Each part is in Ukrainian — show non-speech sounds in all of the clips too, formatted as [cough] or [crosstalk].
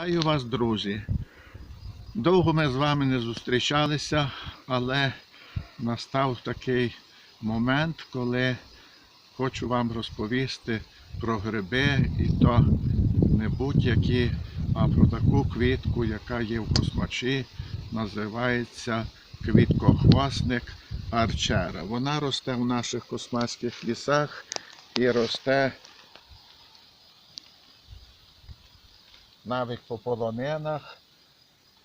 Вітаю вас, друзі. Довго ми з вами не зустрічалися, але настав такий момент, коли хочу вам розповісти про гриби і то не будь-які, а про таку квітку, яка є в космачі, називається квіткохвостник арчера. Вона росте в наших космацьких лісах і росте навіть по полонинах.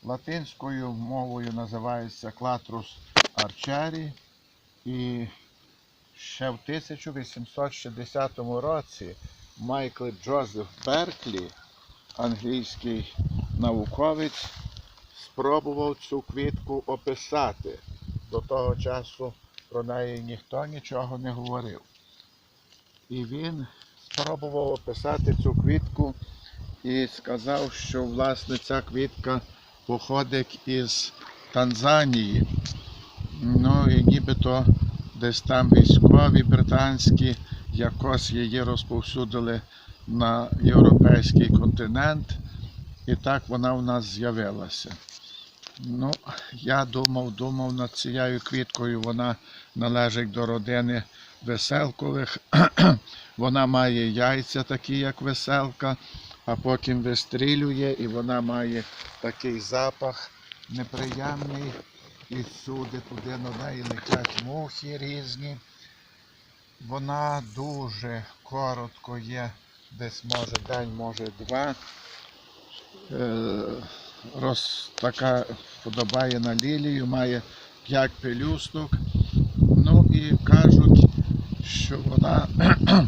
Латинською мовою називається Клатрус арчері. І ще в 1860 році Майкл Джозеф Берклі, англійський науковець, спробував цю квітку описати. До того часу про неї ніхто нічого не говорив. І він спробував описати цю квітку і сказав, що власне ця квітка походить із Танзанії. Ну і нібито десь там військові британські якось її розповсюдили на європейський континент, і так вона в нас з'явилася. Ну, я думав, думав над цією квіткою, вона належить до родини веселкових. [clears throat] Вона має яйця такі, як веселка, а потім вистрілює і вона має такий запах неприємний. І всюди туди на неї летять мухи різні. Вона дуже коротко є, десь може день, може два. Е, роз, така подобає на лілію, має 5 пелюсток. Ну і кажуть, що вона [clears throat]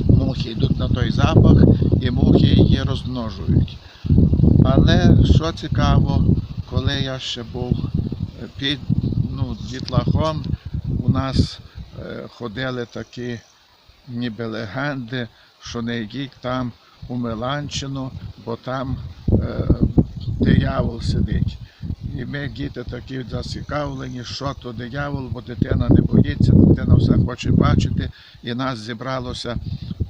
мухи йдуть на той запах і мухи її розмножують. Але що цікаво, коли я ще був е, під ну, дітлахом, у нас е, ходили такі ніби легенди, що не йдіть там у Меланчину, бо там е, диявол сидить. І ми діти такі зацікавлені, що то диявол, бо дитина не боїться, дитина все хоче бачити. І нас зібралося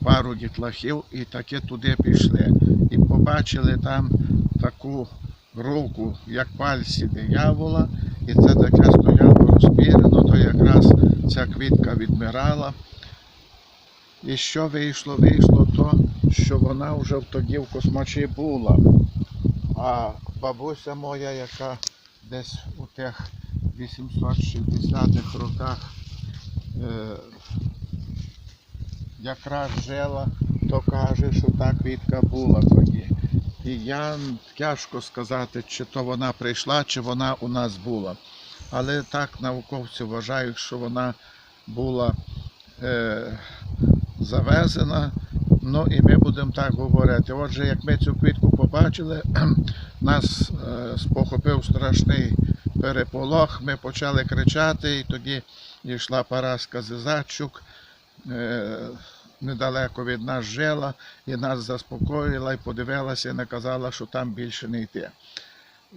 пару дітлахів і таки туди пішли. І побачили там таку руку, як пальці диявола, і це таке стояло розпірено, то якраз ця квітка відмирала. І що вийшло? Вийшло то, що вона вже тоді в космачі була. А бабуся моя, яка десь у тих 860-х роках е, якраз жила, то каже, що та квітка була тоді. І я тяжко сказати, чи то вона прийшла, чи вона у нас була. Але так науковці вважають, що вона була е, завезена. Ну і ми будемо так говорити. Отже, як ми цю квітку побачили, [clears throat] нас е, спохопив страшний переполох. Ми почали кричати, і тоді йшла Параска Зизачук. Е, недалеко від нас жила і нас заспокоїла і подивилася і наказала, що там більше не йти.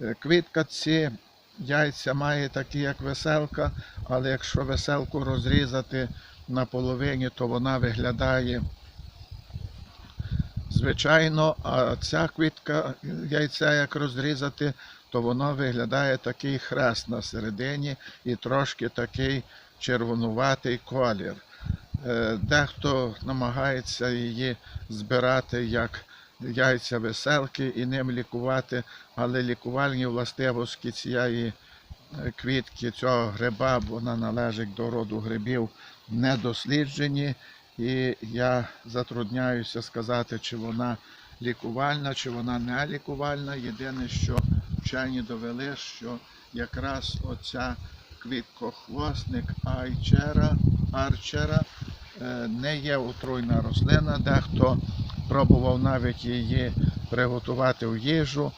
Е, Квітка ці яйця має такі, як веселка, але якщо веселку розрізати на половині, то вона виглядає звичайно, а ця квітка яйця, як розрізати, то воно виглядає такий хрест на середині і трошки такий червонуватий колір. Е, Дехто намагається її збирати як яйця веселки і ним лікувати, але лікувальні властивості цієї е, квітки, цього гриба, вона належить до роду грибів, не досліджені. І я затрудняюся сказати, чи вона лікувальна, чи вона не лікувальна. Єдине, що вчені довели, що якраз оця квіткохвостник айчера, арчера не є отруйна рослина. Дехто пробував навіть її приготувати в їжу.